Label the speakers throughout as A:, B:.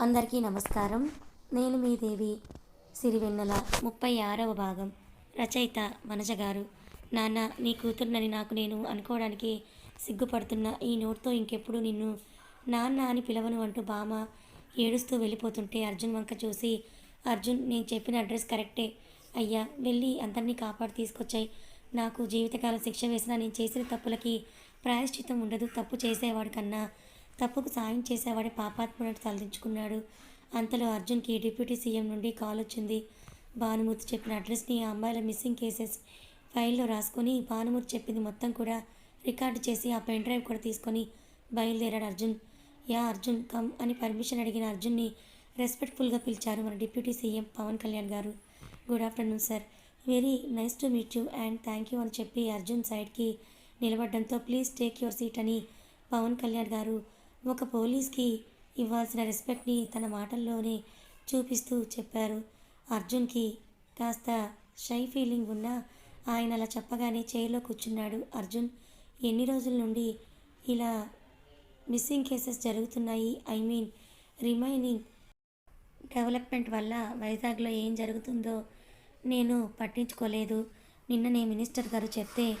A: అందరికీ నమస్కారం. నేను మీ దేవి సిరివెన్నెల ముప్పై ఆరవ భాగం. రచయిత వనజ గారు. నాన్న నీ కూతురునని నాకు నేను అనుకోవడానికి సిగ్గుపడుతున్న ఈ నోట్తో ఇంకెప్పుడు నిన్ను నాన్న అని పిలవను అంటూ బామ ఏడుస్తూ వెళ్ళిపోతుంటే అర్జున్ వంక చూసి అర్జున్ నేను చెప్పిన అడ్రస్ కరెక్టే. అయ్యా వెళ్ళి అందరినీ కాపాడు తీసుకొచ్చాయి. నాకు జీవితకాల శిక్ష వేసినా నేను చేసిన తప్పులకి ప్రాయశ్చితం ఉండదు. తప్పు చేసేవాడు కన్నా తప్పుకు సాయం చేసేవాడే పాపాత్ముడు తలదించుకున్నాడు. అంతలో అర్జున్కి డిప్యూటీ సీఎం నుండి కాల్ వచ్చింది. భానుమూర్తి చెప్పిన అడ్రస్ని ఆ అమ్మాయిల మిస్సింగ్ కేసెస్ ఫైల్లో రాసుకొని భానుమూర్తి చెప్పింది మొత్తం కూడా రికార్డు చేసి ఆ పెన్ డ్రైవ్ కూడా తీసుకొని బయలుదేరాడు అర్జున్. యా అర్జున్ కమ్ అని పర్మిషన్ అడిగిన అర్జున్ని రెస్పెక్ట్ఫుల్గా పిలిచారు మన deputy CM Pawan Kalyan garu. Good afternoon sir. Very nice to meet you and thank you అని చెప్పి అర్జున్ సైడ్కి నిలబడడంతో ప్లీజ్ టేక్ యువర్ సీట్ అని పవన్ కళ్యాణ్ గారు ఒక పోలీస్కి ఇవ్వాల్సిన రెస్పెక్ట్ని తన మాటల్లోనే చూపిస్తూ చెప్పారు. అర్జున్కి కాస్త షై ఫీలింగ్ ఉన్నా ఆయన అలా చెప్పగానే చైర్లో కూర్చున్నాడు అర్జున్. ఎన్ని రోజుల నుండి ఇలా మిస్సింగ్ కేసెస్ జరుగుతున్నాయి? ఐ మీన్ రిమైనింగ్ డెవలప్మెంట్ వల్ల వైజాగ్లో ఏం జరుగుతుందో నేను పట్టించుకోలేదు. నిన్ననే మినిస్టర్ గారు చెప్తే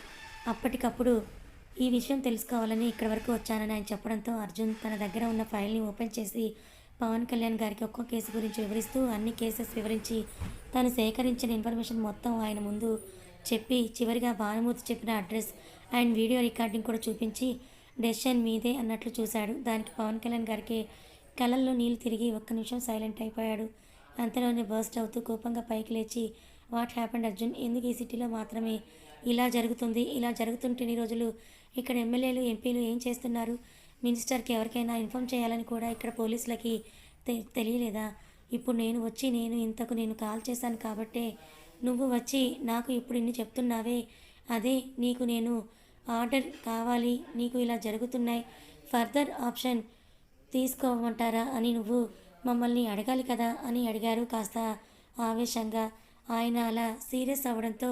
A: అప్పటికప్పుడు ఈ విషయం తెలుసుకోవాలని ఇక్కడి వరకు వచ్చానని ఆయన చెప్పడంతో అర్జున్ తన దగ్గర ఉన్న ఫైల్ని ఓపెన్ చేసి పవన్ కళ్యాణ్ గారికి ఒక్కో కేసు గురించి వివరిస్తూ అన్ని కేసెస్ వివరించి తను సేకరించిన ఇన్ఫర్మేషన్ మొత్తం ఆయన ముందు చెప్పి చివరిగా భానుమూర్తి చెప్పిన అడ్రస్ అండ్ వీడియో రికార్డింగ్ కూడా చూపించి డెసిషన్ మీదే అన్నట్లు చూశాడు. దానికి పవన్ కళ్యాణ్ గారికి కళ్ళల్లో నీళ్ళు తిరిగి ఒక్క నిమిషం సైలెంట్ అయిపోయాడు. అంతలోనే బర్స్ట్ అవుతూ కోపంగా పైకి లేచి వాట్ హ్యాపెండ్ అర్జున్? ఎందుకు ఈ సిటీలో మాత్రమే ఇలా జరుగుతుంది ఇలా జరుగుతుంటే ఈ రోజులు ఇక్కడ ఎమ్మెల్యేలు ఎంపీలు ఏం చేస్తున్నారు? మినిస్టర్కి ఎవరికైనా ఇన్ఫామ్ చేయాలని కూడా ఇక్కడ పోలీసులకి తెలియలేదా? ఇప్పుడు నేను వచ్చి నేను ఇంతకు నేను కాల్ చేశాను కాబట్టే నువ్వు వచ్చి నాకు ఇప్పుడు ఇన్ని చెప్తున్నావే అదే నీకు నేను ఆర్డర్ కావాలి నీకు ఇలా జరుగుతున్నాయి ఫర్దర్ ఆప్షన్ తీసుకోమంటారా అని నువ్వు మమ్మల్ని అడగాలి కదా అని అడిగారు. కాస్త ఆవేశంగా ఆయన అలా సీరియస్ అవ్వడంతో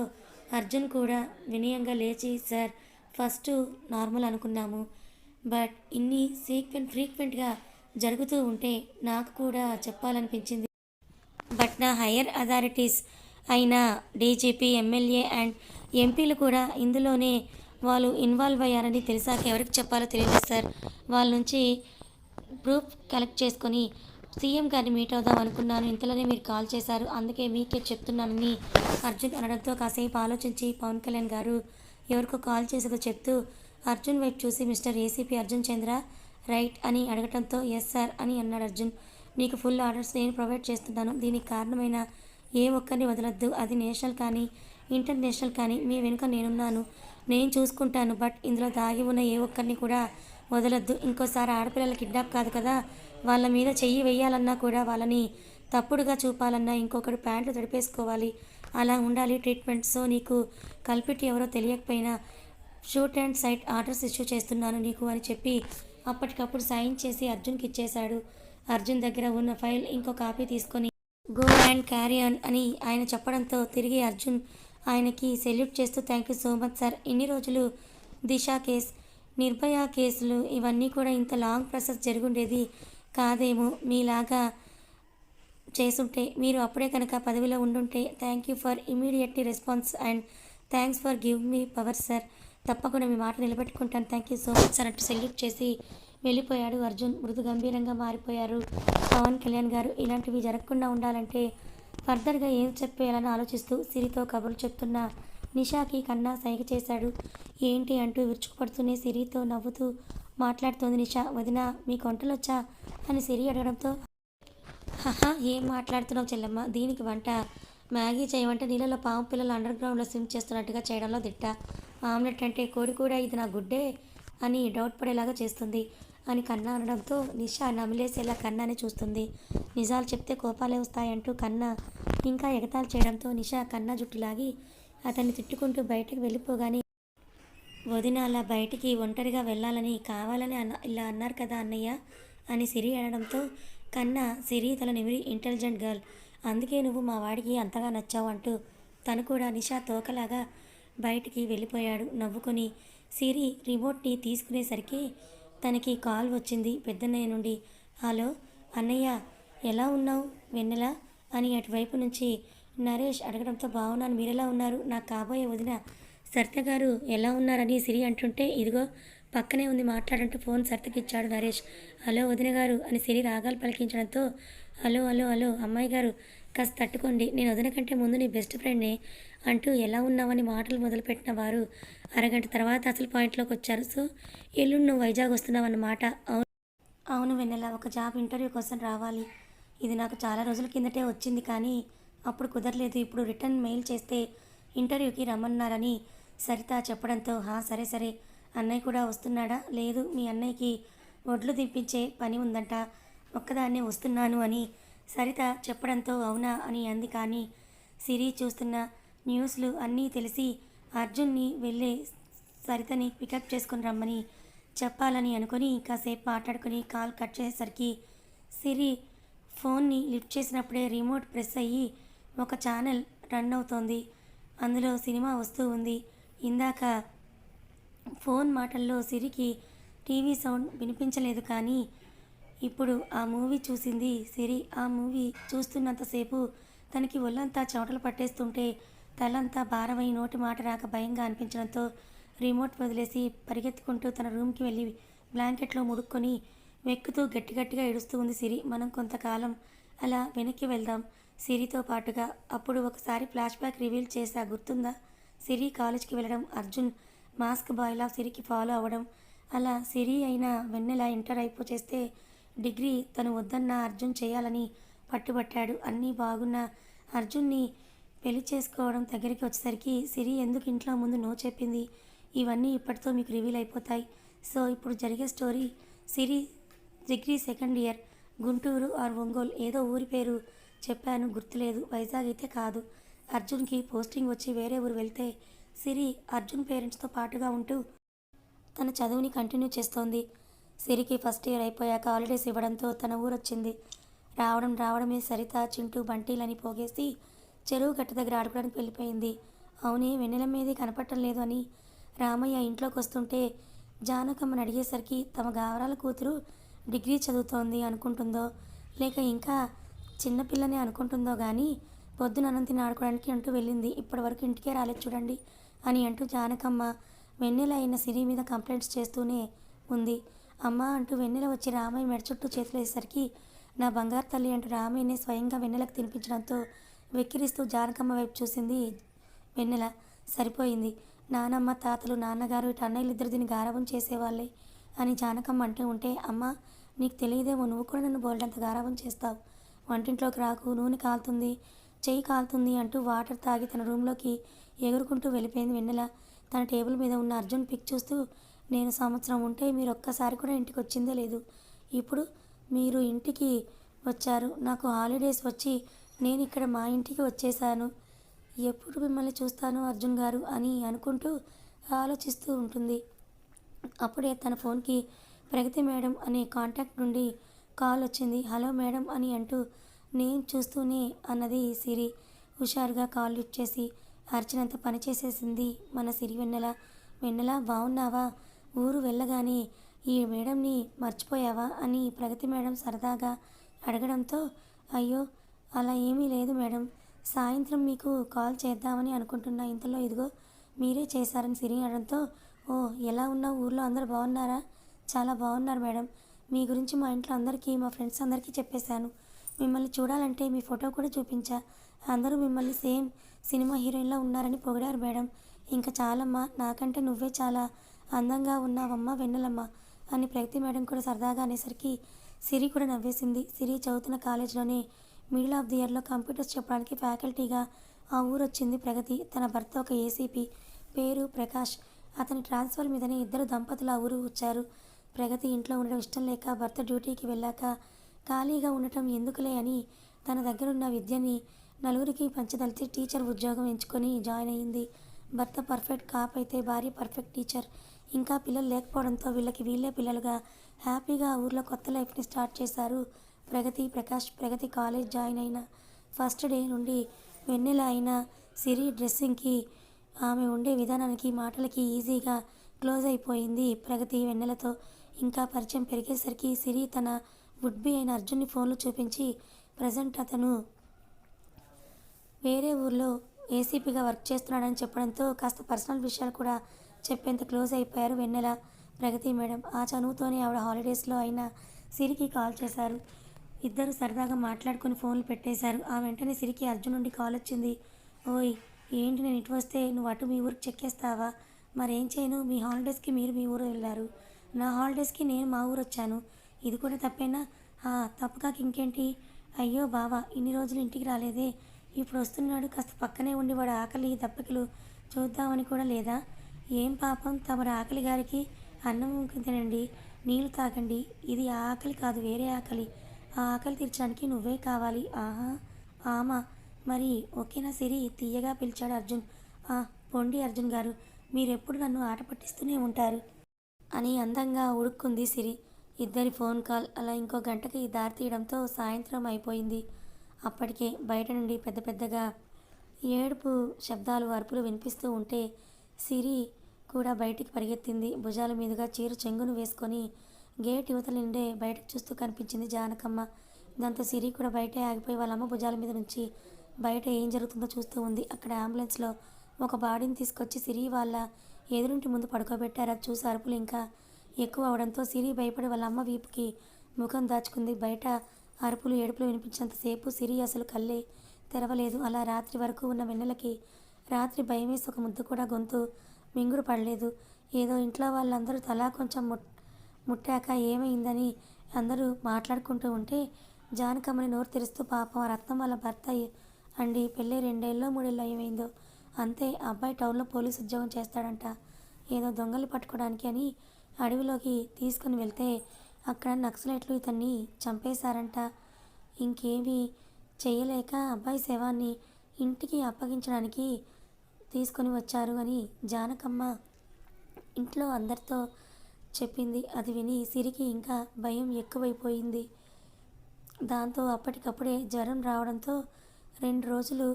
A: అర్జున్ కూడా వినయంగా లేచి సార్ ఫస్ట్ నార్మల్ అనుకున్నాము బట్ ఇన్ని సీక్వెంట్ ఫ్రీక్వెంట్గా జరుగుతూ ఉంటే నాకు కూడా చెప్పాలనిపించింది. బట్ నా హయ్యర్ అథారిటీస్ అయిన డీజీపీ ఎమ్మెల్యే అండ్ ఎంపీలు కూడా ఇందులోనే వాళ్ళు ఇన్వాల్వ్ అయ్యారని తెలిసాక ఎవరికి చెప్పాలో తెలియదు సార్. వాళ్ళ నుంచి ప్రూఫ్ కలెక్ట్ చేసుకొని సీఎం గారిని మీట్ అవుదాం అనుకున్నాను. ఇంతలోనే మీరు కాల్ చేశారు. అందుకే మీకే చెప్తున్నానని అర్జున్ అనడంతో కాసేపు ఆలోచించి పవన్ కళ్యాణ్ గారు ఎవరికో కాల్ చేసేదో చెప్తూ అర్జున్ వైపు చూసి mister ACP Arjun Chandra right అని అడగటంతో ఎస్ సార్ అని అన్నాడు అర్జున్. నీకు ఫుల్ ఆర్డర్స్ నేను ప్రొవైడ్ చేస్తున్నాను. దీనికి కారణమైన ఏ ఒక్కరిని వదలొద్దు. అది నేషనల్ కానీ ఇంటర్నేషనల్ కానీ మీ వెనుక నేనున్నాను. నేను చూసుకుంటాను. బట్ ఇందులో దాగి ఉన్న ఏ ఒక్కరిని కూడా వదలొద్దు. ఇంకోసారి ఆడపిల్లల కిడ్నాప్ కాదు కదా. వాళ్ళ మీద చెయ్యి వేయాలన్నా కూడా వాళ్ళని తప్పుడుగా చూపాలన్నా ఇంకొకడు ప్యాంట్లు తడిపేసుకోవాలి. అలా ఉండాలి ట్రీట్మెంట్. సో నీకు కల్పిట్ ఎవరో తెలియకపోయినా shoot and sight orders issue చేస్తున్నాను నీకు అని చెప్పి అప్పటికప్పుడు సైన్ చేసి అర్జున్కి ఇచ్చేశాడు. అర్జున్ దగ్గర ఉన్న ఫైల్ ఇంకో కాపీ తీసుకొని గో అండ్ క్యారీ ఆన్ అని ఆయన చెప్పడంతో తిరిగి అర్జున్ ఆయనకి సెల్యూట్ చేస్తూ thank you so much sir. ఇన్ని రోజులు దిశ కేస్ నిర్భయ కేసులు ఇవన్నీ కూడా ఇంత లాంగ్ ప్రాసెస్ జరుగుండేది. కాదేమో మీలాగా చేసుంటే మీరు అప్పుడే కనుక పదవిలో ఉండుంటే thank you for immediately response and thanks for give me power sir తప్పకుండా మీ మాట నిలబెట్టుకుంటాను. Thank you so much sir అంటూ సెల్యూట్ చేసి వెళ్ళిపోయాడు అర్జున్. మృదు గంభీరంగా మారిపోయారు. పవన్ కళ్యాణ్ గారు ఇలాంటివి జరగకుండా ఉండాలంటే ఫర్దర్గా ఏం చెప్పేయాలని ఆలోచిస్తూ సిరితో కబుర్లు చెప్తున్న నిషాకి కన్నా సైగ చేశాడు. ఏంటి అంటూ విరుచుకుపడుతూనే సిరితో నవ్వుతూ మాట్లాడుతోంది నిషా. వదిన మీ కొంటలొచ్చా? అని సిరి అడగడంతో హహా ఏం మాట్లాడుతున్నావు చెల్లమ్మ? దీనికి వంట. మ్యాగీ చేయమంటే నీళ్ళలో పాము పిల్లలు అండర్ గ్రౌండ్లో స్విమ్ చేస్తున్నట్టుగా చేయడంలో దిట్ట. ఆమ్లెట్ అంటే కోడి కూడా ఇది నా గుడ్డే అని డౌట్ పడేలాగా చేస్తుంది అని కన్నా అనడంతో నిషా నమిలేసేలా కన్నాని చూస్తుంది. నిజాలు చెప్తే కోపాలే వస్తాయంటూ కన్నా ఇంకా ఎగతాళి చేయడంతో నిషా కన్నా జుట్టులాగి అతన్ని తిట్టుకుంటూ బయటకు వెళ్ళిపోగానే వదిన అలా బయటికి ఒంటరిగా వెళ్ళాలని కావాలని అన్న ఇలా అన్నారు కదా అన్నయ్య అని సిరి అనడంతో కన్నా సిరి తల నిమిరి ఇంటెలిజెంట్ గర్ల్ అందుకే నువ్వు మా వాడికి అంతగా నచ్చావు అంటూ తను కూడా నిషా తోకలాగా బయటికి వెళ్ళిపోయాడు. నవ్వుకొని సిరి రిమోట్ని తీసుకునేసరికి తనకి కాల్ వచ్చింది పెద్దన్నయ్య నుండి. హలో అన్నయ్య ఎలా ఉన్నావు? వెన్నెలా? అని అటువైపు నుంచి నరేష్ అడగడంతో బాగున్నాను మీరెలా ఉన్నారు? నాకు కాబోయే వదిన సరిత గారు ఎలా ఉన్నారని సిరి అంటుంటే ఇదిగో పక్కనే ఉంది మాట్లాడంటూ ఫోన్ సర్తకిచ్చాడు నరేష్. హలో వదిన గారు అని సిరి రాగాలు పలికించడంతో హలో హలో హలో అమ్మాయి గారు కాస్త తట్టుకోండి. నేను వదిన కంటే ముందు నీ బెస్ట్ ఫ్రెండ్ని అంటూ ఎలా ఉన్నావని మాటలు మొదలుపెట్టిన వారు అరగంట తర్వాత అసలు పాయింట్లోకి వచ్చారు. సో ఎల్లుండి నువ్వు వైజాగ్ వస్తున్నావు అన్నమాట అవును. అవును వెన్నెల ఒక జాబ్ ఇంటర్వ్యూ కోసం రావాలి. ఇది నాకు చాలా రోజుల కిందటే వచ్చింది కానీ అప్పుడు కుదరలేదు. ఇప్పుడు రిటర్న్ మెయిల్ చేస్తే ఇంటర్వ్యూకి రమ్మన్నారని సరిత చెప్పడంతో హా సరే సరే. అన్నయ్య కూడా వస్తున్నాడా? లేదు మీ అన్నయ్యకి ఒడ్లు దింపించే పని ఉందంట. ఒక్కదాన్నే వస్తున్నాను అని సరిత చెప్పడంతో అవునా అని అంది. కానీ సిరి చూస్తున్న న్యూస్లు అన్నీ తెలిసి అర్జున్ని వెళ్ళే సరితని పికప్ చేసుకుని రమ్మని చెప్పాలని అనుకుని ఇంకాసేపు మాట్లాడుకుని కాల్ కట్ చేసేసరికి సిరి ఫోన్ని లిఫ్ట్ చేసినప్పుడే రిమోట్ ప్రెస్ అయ్యి ఒక ఛానల్ రన్ అవుతోంది. అందులో సినిమా వస్తూ ఉంది. ఇందాక ఫోన్ మాటల్లో సిరికి టీవీ సౌండ్ వినిపించలేదు కానీ ఇప్పుడు ఆ మూవీ చూసింది సిరి. ఆ మూవీ చూస్తున్నంతసేపు తనకి ఒళ్ళంతా చెమటలు పట్టేస్తుంటే తలంతా భారమై నోటి మాట రాక భయంగా అనిపించడంతో రిమోట్ వదిలేసి పరిగెత్తుకుంటూ తన రూమ్కి వెళ్ళి బ్లాంకెట్లో ముడుక్కొని వెక్కుతూ గట్టి గట్టిగా ఏడుస్తూ ఉంది సిరి. మనం కొంతకాలం అలా వెనక్కి వెళ్దాం సిరితో పాటుగా. అప్పుడు ఒకసారి ఫ్లాష్ బ్యాక్ రివీల్ చేసా. గుర్తుందా? సిరి కాలేజ్కి వెళ్ళడం అర్జున్ మాస్క్ బాయ్లా సిరికి ఫాలో అవ్వడం అలా సిరి అయినా వెన్నెల ఇంటర్ అయిపో చేస్తే డిగ్రీ తను వద్దన్న అర్జున్ చేయాలని పట్టుబట్టాడు. అన్నీ బాగున్న అర్జున్ని పెళ్ళి చేసుకోవడం దగ్గరికి వచ్చేసరికి సిరి ఎందుకు ఇంట్లో ముందు నో చెప్పింది? ఇవన్నీ ఇప్పటితో మీకు రివీల్ అయిపోతాయి. సో ఇప్పుడు జరిగే story Siri degree second year Guntur or Ongole ఏదో ఊరి పేరు చెప్పాను గుర్తులేదు. వైజాగ్ అయితే కాదు. అర్జున్కి పోస్టింగ్ వచ్చి వేరే ఊరు వెళ్తే సిరి అర్జున్ పేరెంట్స్తో పాటుగా ఉంటూ తన చదువుని కంటిన్యూ చేస్తోంది. సిరికి ఫస్ట్ ఇయర్ అయిపోయాక హాలిడేస్ ఇవ్వడంతో తన ఊరొచ్చింది రావడం రావడమే సరిత చింటూ బంటీలని పోగేసి చెరువు గట్టు దగ్గర ఆడుకోవడానికి వెళ్ళిపోయింది. అవునే వెన్నెల మీదే కనపడటం లేదు అని రామయ్య ఇంట్లోకి వస్తుంటే జానకమ్మని అడిగేసరికి తమ గావరాల కూతురు డిగ్రీ చదువుతోంది అనుకుంటుందో లేక ఇంకా చిన్నపిల్లనే అనుకుంటుందో కానీ పొద్దున అనంతిని ఆడుకోవడానికి అంటూ వెళ్ళింది. ఇప్పటివరకు ఇంటికే రాలేదు చూడండి అని అంటూ జానకమ్మ వెన్నెల అయిన సిరి మీద కంప్లైంట్స్ చేస్తూనే ఉంది. అమ్మ అంటూ వెన్నెల వచ్చి రామయ్య మెడ చుట్టూ చేతులు వేసేసరికి నా బంగారు తల్లి అంటూ రామయ్యనే స్వయంగా వెన్నెలకు తినిపించడంతో వెక్కిరిస్తూ జానకమ్మ వైపు చూసింది వెన్నెల. సరిపోయింది. నానమ్మ తాతలు నాన్నగారు ఇటు అన్నయ్యలు ఇద్దరు దీన్ని గారాబం చేసేవాళ్ళే అని జానకమ్మ అంటూ ఉంటే అమ్మ నీకు తెలియదేమో నువ్వు కూడా నన్ను బోల్డంత గారాబం చేస్తావు. వంటింట్లోకి రాకు నూనె కాలుతుంది. చెయ్యి కాలుతుంది అంటూ వాటర్ తాగి తన రూమ్లోకి ఎగురుకుంటూ వెళ్ళిపోయింది వెన్నెల. తన టేబుల్ మీద ఉన్న అర్జున్ పిక్ చూస్తూ నేను సంవత్సరం ఉంటే మీరు ఒక్కసారి కూడా ఇంటికి వచ్చిందే లేదు. ఇప్పుడు మీరు ఇంటికి వచ్చారు. నాకు హాలిడేస్ వచ్చి నేను ఇక్కడ మా ఇంటికి వచ్చేసాను ఎప్పుడు మిమ్మల్ని చూస్తాను అర్జున్ గారు అని అనుకుంటూ ఆలోచిస్తూ ఉంటుంది. అప్పుడే తన ఫోన్కి ప్రగతి మేడం అనే కాంటాక్ట్ నుండి కాల్ వచ్చింది. హలో మేడం అని అంటూ నేను చూస్తూనే అన్నది సిరి. హుషారుగా కాల్ లిఫ్ట్ చేసి అర్చనంత పనిచేసేసింది మన సిరి వెన్నెల. వెన్నెల బాగున్నావా ఊరు వెళ్ళగానే ఈ మేడంని మర్చిపోయావా అని ప్రగతి మేడం సరదాగా అడగడంతో అయ్యో అలా ఏమీ లేదు మేడం. సాయంత్రం మీకు కాల్ చేద్దామని అనుకుంటున్నా ఇంతలో ఇదిగో మీరే చేశారని సిరి అనడంతో ఓ ఎలా ఉన్నా ఊర్లో అందరు బాగున్నారా చాలా బాగున్నారు మేడం. మీ గురించి మా ఇంట్లో అందరికీ మా ఫ్రెండ్స్ అందరికీ చెప్పేశాను. మిమ్మల్ని చూడాలంటే మీ ఫోటో కూడా చూపించా. అందరూ మిమ్మల్ని సేమ్ సినిమా హీరోయిన్లా ఉన్నారని పొగిడారు మేడం. ఇంకా చాలమ్మా నాకంటే నువ్వే చాలా అందంగా ఉన్నావమ్మా వెన్నెలమ్మ అని ప్రగతి మేడం కూడా సరదాగా అనేసరికి సిరి కూడా నవ్వేసింది. సిరి చదువుతున్న కాలేజ్లోనే మిడిల్ ఆఫ్ ది ఇయర్లో కంప్యూటర్స్ చెప్పడానికి ఫ్యాకల్టీగా ఆ ఊరు వచ్చింది ప్రగతి. తన భర్త ఒక ఏసీపీ పేరు ప్రకాష్. అతని ట్రాన్స్ఫర్ మీదనే ఇద్దరు దంపతులు ఆ ఊరు వచ్చారు. ప్రగతి ఇంట్లో ఉండడం ఇష్టం లేక భర్త డ్యూటీకి వెళ్ళాక ఖాళీగా ఉండటం ఎందుకులే అని తన దగ్గరున్న విద్యని నలుగురికి పంచదలిచి టీచర్ ఉద్యోగం ఎంచుకొని జాయిన్ అయింది. భర్త పర్ఫెక్ట్ కాప్ అయితే భార్య పర్ఫెక్ట్ టీచర్. ఇంకా పిల్లలు లేకపోవడంతో వీళ్ళకి వీళ్ళే పిల్లలుగా హ్యాపీగా ఊర్లో కొత్త లైఫ్ని స్టార్ట్ చేశారు ప్రగతి ప్రకాష్. ప్రగతి కాలేజ్ జాయిన్ అయిన ఫస్ట్ డే నుండి వెన్నెల అయిన సిరి డ్రెస్సింగ్కి ఆమె ఉండే విధానానికి మాటలకి ఈజీగా క్లోజ్ అయిపోయింది ప్రగతి వెన్నెలతో. ఇంకా పరిచయం పెరిగేసరికి సిరి తన వుడ్ బి అయిన అర్జున్ని ఫోన్లు చూపించి ప్రజెంట్ అతను వేరే ఊర్లో ఏసీపీగా వర్క్ చేస్తున్నాడని చెప్పడంతో కాస్త పర్సనల్ విషయాలు కూడా చెప్పేంత క్లోజ్ అయిపోయారు వెన్నెల ప్రగతి మేడం. ఆ చనువుతోనే ఆవిడ హాలిడేస్లో అయిన సిరికి కాల్ చేశారు. ఇద్దరు సరదాగా మాట్లాడుకుని ఫోన్లు పెట్టేశారు. ఆ వెంటనే సిరికి అర్జున్ నుండి కాల్ వచ్చింది. ఓయ్ ఏంటి నేను ఇటు వస్తే నువ్వు అటు మీ ఊరికి చెక్కేస్తావా మరేం చేయను? మీ హాలిడేస్కి మీరు మీ ఊరు వెళ్ళారు. నా హాలిడేస్కి నేను మా ఊరు వచ్చాను. ఇది కూడా తప్పేనా? ఆ, తప్పు కాక ఇంకేంటి? అయ్యో బావా ఇన్ని రోజులు ఇంటికి రాలేదే. ఇప్పుడు వస్తున్నాడు కాస్త పక్కనే ఉండి వాడు ఆకలి దప్పకిలు చూద్దామని కూడా లేదా? ఏం పాపం తమరు ఆకలి గారికి అన్నం తినండి నీళ్ళు తాగండి. ఇది ఆ ఆకలి కాదు వేరే ఆకలి. ఆ ఆకలి తీర్చడానికి నువ్వే కావాలి. ఆహా ఆమా. మరి ఓకేనా సిరి? తీయగా పిలిచాడు అర్జున్. ఆ పొండి అర్జున్ గారు. మీరెప్పుడు నన్ను ఆట పట్టిస్తూనే ఉంటారు అని అందంగా ఉడుక్కుంది సిరి. ఇద్దరి ఫోన్ కాల్ అలా ఇంకో గంటకి దారి తీయడంతో సాయంత్రం అయిపోయింది. అప్పటికే బయట నుండి పెద్ద పెద్దగా ఏడుపు శబ్దాలు అరుపులు వినిపిస్తూ ఉంటే సిరి కూడా బయటికి పరిగెత్తింది. భుజాల మీదుగా చీర చెంగును వేసుకొని గేట్ యువతల నుండే బయటకు చూస్తూ కనిపించింది జానకమ్మ. దాంతో సిరి కూడా బయటే ఆగిపోయి వాళ్ళ అమ్మ భుజాల మీద నుంచి బయట ఏం జరుగుతుందో చూస్తూ ఉంది. అక్కడ అంబులెన్స్లో ఒక బాడీని తీసుకొచ్చి సిరి వాళ్ళ ఎదురింటి ముందు పడుకోబెట్టారు. అది చూసి అరుపులు ఇంకా ఎక్కువ అవడంతో సిరి భయపడి వాళ్ళ అమ్మ వీపుకి ముఖం దాచుకుంది. బయట అరుపులు ఏడుపులు వినిపించేంతసేపు సిరి అసలు కళ్ళే తెరవలేదు. అలా రాత్రి వరకు ఉన్న వెన్నెలకి రాత్రి భయమేసి ఒక ముద్దు కూడా గొంతు మింగుడు పడలేదు. ఏదో ఇంట్లో వాళ్ళందరూ తలా కొంచెం ముట్ ముట్టాక ఏమైందని అందరూ మాట్లాడుకుంటూ ఉంటే జానకమ్మని నోరు తెరుస్తూ పాపం ఆ రత్నం వాళ్ళ భర్త అండి పెళ్ళి రెండేళ్ళో మూడేళ్ళు ఏమైందో? అంతే అబ్బాయి టౌన్లో పోలీస్ ఉద్యోగం చేస్తాడంట. ఏదో దొంగలు పట్టుకోవడానికి అని అడవిలోకి తీసుకుని వెళ్తే అక్కడ నక్సలైట్లు ఇతన్ని చంపేశారంట. ఇంకేమీ చేయలేక అబ్బాయి శవాన్ని ఇంటికి అప్పగించడానికి తీసుకొని వచ్చారు అని జానకమ్మ ఇంట్లో అందరితో చెప్పింది. అది విని సిరికి ఇంకా భయం ఎక్కువైపోయింది. దాంతో అప్పటికప్పుడే జ్వరం రావడంతో రెండు రోజులు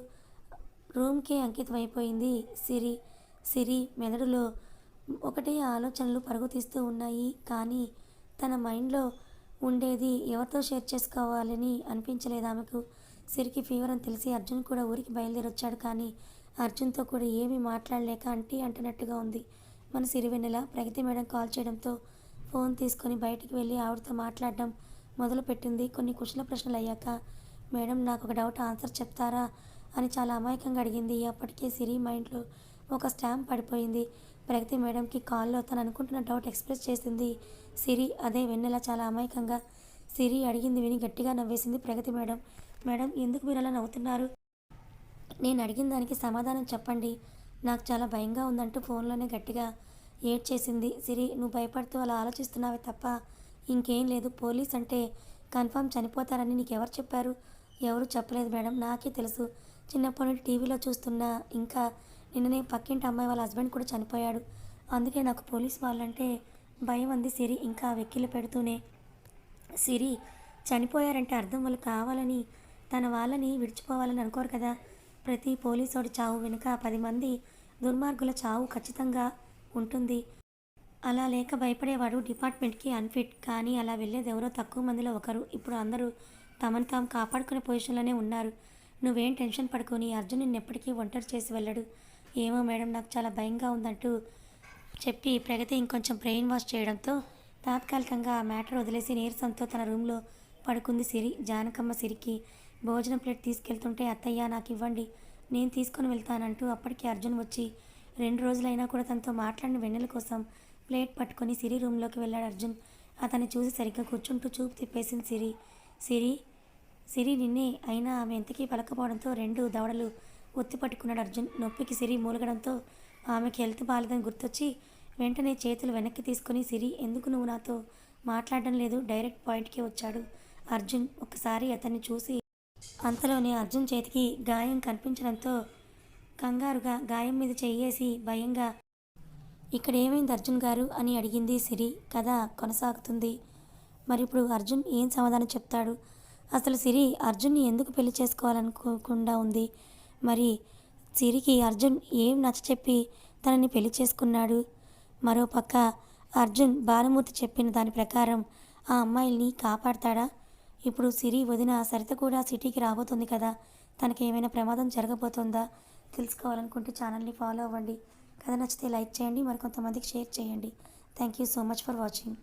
A: రూమ్కే అంకితమైపోయింది సిరి. సిరి మెదడులో ఒకటే ఆలోచనలు పరుగు తీస్తూ ఉన్నాయి. కానీ తన మైండ్లో ఉండేది ఎవరితో షేర్ చేసుకోవాలని అనిపించలేదు ఆమెకు. సిరికి ఫీవర్ అని తెలిసి అర్జున్ కూడా ఊరికి బయలుదేరొచ్చాడు. కానీ అర్జున్తో కూడా ఏమీ మాట్లాడలేక అంటీ అంటున్నట్టుగా ఉంది. మన సిరివెన్నెల ప్రగతి మేడం కాల్ చేయడంతో ఫోన్ తీసుకొని బయటికి వెళ్ళి ఆవిడతో మాట్లాడడం మొదలుపెట్టింది. కొన్ని కుశల ప్రశ్నలు అయ్యాక మేడం నాకు ఒక డౌట్ ఆన్సర్ చెప్తారా? అని చాలా అమాయకంగా అడిగింది. అప్పటికే సిరి మైండ్లో ఒక స్టాంప్ పడిపోయింది. ప్రగతి మేడంకి కాల్లో తను అనుకుంటున్న డౌట్ ఎక్స్ప్రెస్ చేసింది. సిరి అదే వెన్నెల చాలా అమాయకంగా. సిరి అడిగింది విని గట్టిగా నవ్వేసింది ప్రగతి మేడం. మేడం ఎందుకు మీరు అలా నవ్వుతున్నారు? నేను అడిగిన దానికి సమాధానం చెప్పండి. నాకు చాలా భయంగా ఉందంటూ ఫోన్లోనే గట్టిగా ఏడ్చేసింది. సిరి నువ్వు భయపడుతూ అలా ఆలోచిస్తున్నావే తప్ప ఇంకేం లేదు. పోలీస్ అంటే కన్ఫర్మ్ చనిపోతారని నీకు ఎవరు చెప్పారు? ఎవరు చెప్పలేదు మేడం. నాకే తెలుసు. చిన్నప్పటి నుండి టీవీలో చూస్తున్నా. ఇంకా నిన్ననే పక్కింటి అమ్మాయి వాళ్ళ హస్బెండ్ కూడా చనిపోయాడు. అందుకే నాకు పోలీస్ వాళ్ళంటే భయం అంది సిరి ఇంకా వెక్కిలు పెడుతూనే. సిరి చనిపోయారంటే అర్థం వాళ్ళు కావాలని తన వాళ్ళని విడిచిపోవాలని అనుకోరు కదా. ప్రతి పోలీసోడి చావు వెనుక పది మంది దుర్మార్గుల చావు ఖచ్చితంగా ఉంటుంది. అలా లేక భయపడేవాడు డిపార్ట్మెంట్కి అన్ఫిట్ కానీ అలా వెళ్ళేది ఎవరో తక్కువ మందిలో ఒకరు. ఇప్పుడు అందరూ తమను తాము కాపాడుకునే పొజిషన్లోనే ఉన్నారు. నువ్వేం టెన్షన్ పడుకొని అర్జున్ నిన్ను ఎప్పటికీ ఒంటరి చేసి వెళ్ళడు. ఏమో మేడం నాకు చాలా భయంగా ఉందంటూ చెప్పి ప్రగతి ఇంకొంచెం బ్రెయిన్ వాష్ చేయడంతో తాత్కాలికంగా ఆ మ్యాటర్ వదిలేసి నీరసంతో తన రూమ్లో పడుకుంది సిరి. జానకమ్మ సిరికి భోజనం ప్లేట్ తీసుకెళ్తుంటే అత్తయ్య నాకు ఇవ్వండి నేను తీసుకొని వెళ్తానంటూ అప్పటికి అర్జున్ వచ్చి రెండు రోజులైనా కూడా తనతో మాట్లాడిన వెన్నెల కోసం ప్లేట్ పట్టుకొని సిరి రూమ్లోకి వెళ్ళాడు అర్జున్. అతన్ని చూసి సరిగ్గా కూర్చుంటూ చూపు తిప్పేసింది సిరి. సిరి సిరి నిన్నే అయినా ఆమె ఎంతకీ పలకపోవడంతో రెండు దవడలు ఒత్తి పట్టుకున్నాడు అర్జున్. నొప్పికి సిరి మూలగడంతో ఆమెకి హెల్త్ బాలేదని గుర్తొచ్చి వెంటనే చేతులు వెనక్కి తీసుకొని సిరి ఎందుకు నువ్వు నాతో మాట్లాడడం లేదు? డైరెక్ట్ పాయింట్కే వచ్చాడు అర్జున్. ఒకసారి అతన్ని చూసి అంతలోనే అర్జున్ చేతికి గాయం కనిపించడంతో కంగారుగా గాయం మీద చెయ్యేసి భయంగా ఇక్కడ ఏమైంది అర్జున్ గారు? అని అడిగింది సిరి. కథ కొనసాగుతుంది. మరి ఇప్పుడు అర్జున్ ఏం సమాధానం చెప్తాడు? అసలు సిరి అర్జున్ని ఎందుకు పెళ్ళి చేసుకోవాలనుకోకుండా ఉంది? మరి సిరికి అర్జున్ ఏం నచ్చచెప్పి తనని పెళ్ళి చేసుకున్నాడు? మరోపక్క అర్జున్ భానుమూర్తి చెప్పిన దాని ప్రకారం ఆ అమ్మాయిల్ని కాపాడతాడా? ఇప్పుడు సిరి వదిన సరిత కూడా సిటీకి రాబోతుంది కదా. తనకి ఏమైనా ప్రమాదం జరగబోతుందా? తెలుసుకోవాలనుకుంటే ఛానల్ని ఫాలో అవ్వండి. కథ నచ్చితే లైక్ చేయండి మరికొంతమందికి షేర్ చేయండి. Thank you so much for watching.